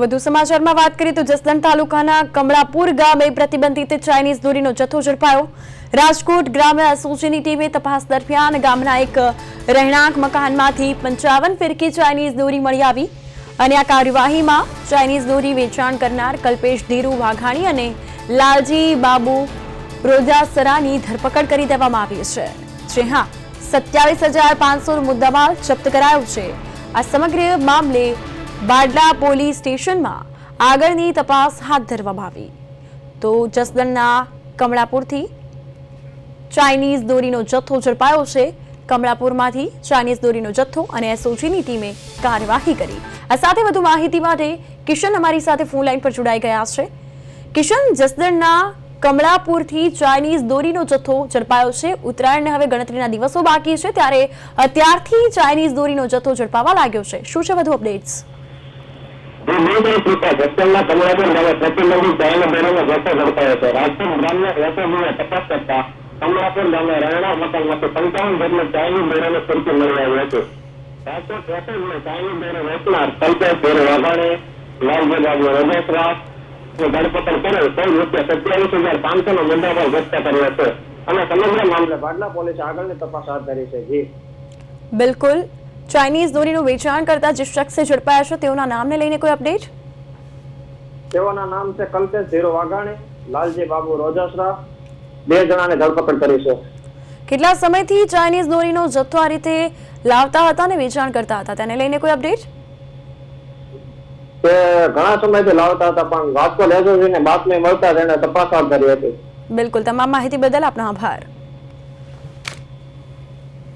વધુ સમાચારમાં વાત કરીએ તો જસદણ તાલુકાના કમળાપુર ગામે પ્રતિબંધિત ચાઇનીઝ દોરીનો જથ્થો ઝડપાયો. રાજકોટ ગ્રામ્ય એસઓજીની ટીમે તપાસ દરમિયાન ગામના એક રહેણાંક મકાનમાંથી પંચાવન ફિરકી ચાઇનીઝ દોરી મળી આવી અને આ કાર્યવાહીમાં ચાઇનીઝ દોરી વેચાણ કરનાર કલ્પેશ ધીરુ વાઘાણી અને લાલજી બાબુ રોજાસરાની ધરપકડ કરી દેવામાં આવી છે. જે હા, સત્યાવીસ હજાર પાંચસો મુદ્દામાલ જપ્ત કરાયો છે. આ સમગ્ર મામલે બાડલા પોલીસ સ્ટેશનમાં આગળની તપાસ હાથ ધરવામાં આવી. તો જસદણના કમળાપુરથી ચાઇનીઝ દોરીનો જથ્થો ઝડપાયો છે. કમળાપુરમાંથી ચાઇનીઝ દોરીનો જથ્થો અને એસઓજીની ટીમે કાર્યવાહી કરી. આ સાથે વધુ માહિતી માટે કિશન અમારી સાથે ફોન લાઈન પર જોડાઈ ગયા છે. કિશન, જસદણના કમળાપુરથી ચાઇનીઝ દોરીનો જથ્થો ઝડપાયો છે. ઉત્તરાયણને હવે ગણતરીના દિવસો બાકી છે, ત્યારે અત્યારથી ચાઇનીઝ દોરીનો જથ્થો ઝડપાવા લાગ્યો છે. શું છે વધુ અપડેટ્સ? જે નિર્દય કૃપા જસદણના કમળાબેન ગામે પ્રતિબંધિત ચાઇનો બેરોનો જથ્થો ઝડપાયો છે રાજકોટ ગ્રામ્ય એસઓજીએ તપાસ કરતા કમળાપુર ગામે રહેણાંક મકાનમાંથી પંચાવન જેટલો ચાઇનીઝ બેરોનો સરકી મળી આવ્યો હતો રાજકોટ એસઓજીએ ચાઇનીઝ બેરો વેચનાર કલ્પેશ ભેર વાઘાણી લાલજી બાબુ રમેશરા ધરપકડ કરેલ કુલ રૂપિયા સત્યાવીસ હજાર પાંચસો નો મુદ્દામાલ જપ્ત કર્યો છે અને સમગ્ર મામલે બાડલા પોલીસે આગળની તપાસ હાથ ધરી છે જી બિલકુલ ચાઇનીઝ દોરીનું વેચાણ કરતા જે શખ્સે ઝડપાયા છે તેઓના નામને લઈને કોઈ અપડેટ? તેઓના નામ છે કલ્પેશ ધીરો વાઘાણી લાલજી બાબુ રોજાસરા. બે જણાને ધરપકડ કરી છે. કેટલા સમયથી ચાઇનીઝ દોરીનો જથ્થો આ રીતે લાવતા હતા અને વેચાણ કરતા હતા? તેને લઈને કોઈ અપડેટ? તે ઘણા સમયથી લાવતા હતા પણ રાજકોટ એસઓજીને બાતમી મળતા તેને તપાસ હાથ ધરી હતી. બિલકુલ તમામ માહિતી બદલ આપનો આભાર.